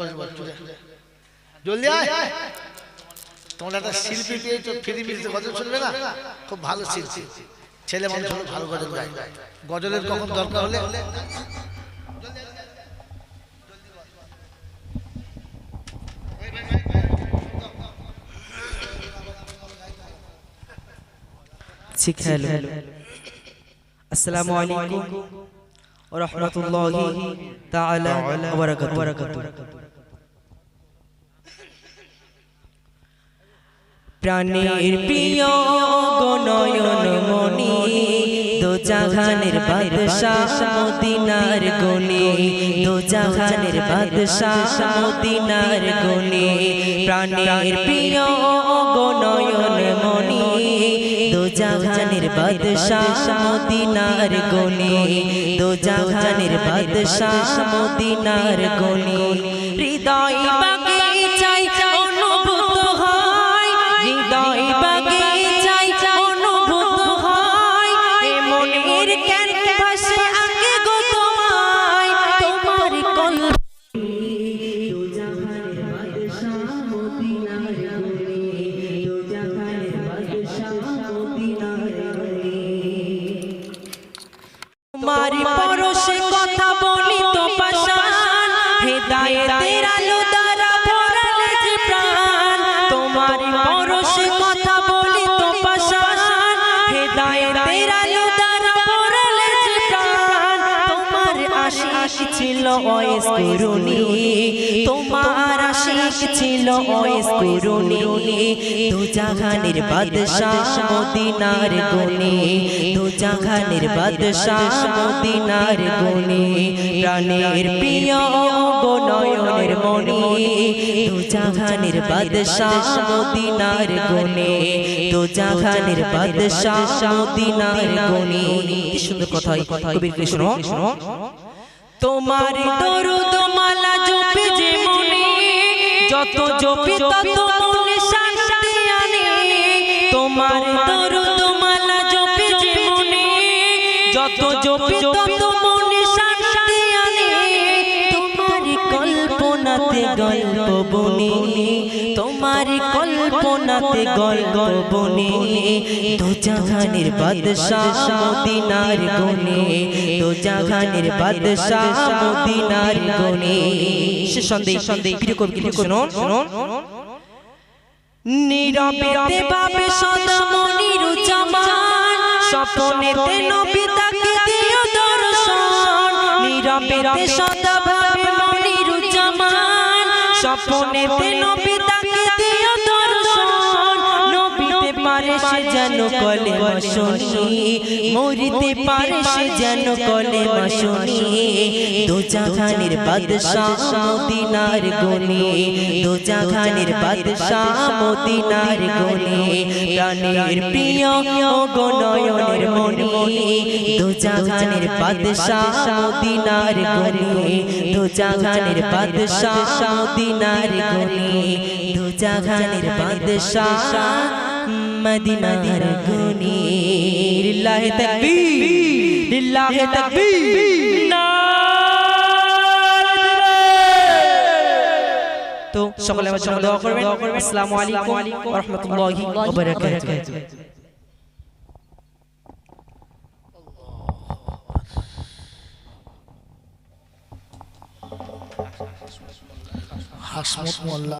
গজল বলছো জলদি আয়। তোমরা একটা শিল্পী পেয়ে তো ফিরি মিলতে গজল শুনবে না? খুব ভালো শিল্পী। ছেলে মানুষ হলো ভালো গজল গায়। গজলের কখন দরকার হলে শিখালো আসসালামু আলাইকুম ওয়া রাহমাতুল্লাহি তাআলা ওয়া বারাকাতুহু। প্রাণের প্রিয় গনয়ন মনি দো জাহানের বাদশাহ মদিনার গনি দো জাহানের বাদশাহ মদিনার গনি প্রাণের প্রিয় গনয়ন মনি দো জাহানের বাদশাহ মদিনার গনি দো জাহানের বাদশাহ মদিনার হৃদয় তোমার পরশে কথা বলি তো পাশান হেদায়েতের আলো দ্বারা ভরালে যে প্রাণ। তোমার পরশে কথা বলি তো পাশান হেদায়েতের আলো দ্বারা ভরালে যে প্রাণ। তোমার আশিক ছিল ওয়েস তোমার আশিক ছিল ওয়েস করুনি দু জাহানের বাদশাহ মদিনার গনে দু জাহানের বাদশাহ মদিনার গনে প্রাণের প্রিয় গো নয়নের মনি। দু জাহানের বাদশাহ মদিনার গনে দু জাহানের বাদশাহ মদিনার গনে সুন্দর কথা কবির কৃষ্ণ তোমার দরুদ মালা জপে যে যত জপি তত মনে শান্তি আনে তোমার দরুদ মালা জপে যে মনে, যত জপি তত মনে শান্তি কল্পনাতে গল্প বনে তোমার কল্পনাতে গল্প বনে তো জাহানের বাদশাহ মদিনার গনে তো জাহানের বাদশাহ মদিনার গনে। সন্দেহ সন্দেহ প্রিয় কবি কি শুনুন নীরবে ভাবে সদা মনির জামান, স্বপ্নেতে নবী তাকে দিও দর্শন। নীরবে সদা জামান স্বপ্নেতে নবী তাকে দিও দর্শন নবীতে পারে সে যেন কলে শুনি মরিতে পারে সে যেন কলে শুনি দু জাহানের বাদশাহ মদিনার গনে দু জাহানের বাদশাহ মদিনার গনে। প্রাণের প্রিয় ও গনয়নের মনি দু জাহানের বাদশাহ মদিনার গনে দু জাহানের বাদশাহ মদিনার গনে। দু জাহানের বাদশাহ মদিনার গনে লিল্লাহি তাকবীর। লিল্লাহি তাকবীর। তো সকলে আমার জন্য দোয়া করবেন। আসসালামু আলাইকুম ওয়া রাহমাতুল্লাহি ওয়া বারাকাতুহু হাসমত মোল্লা।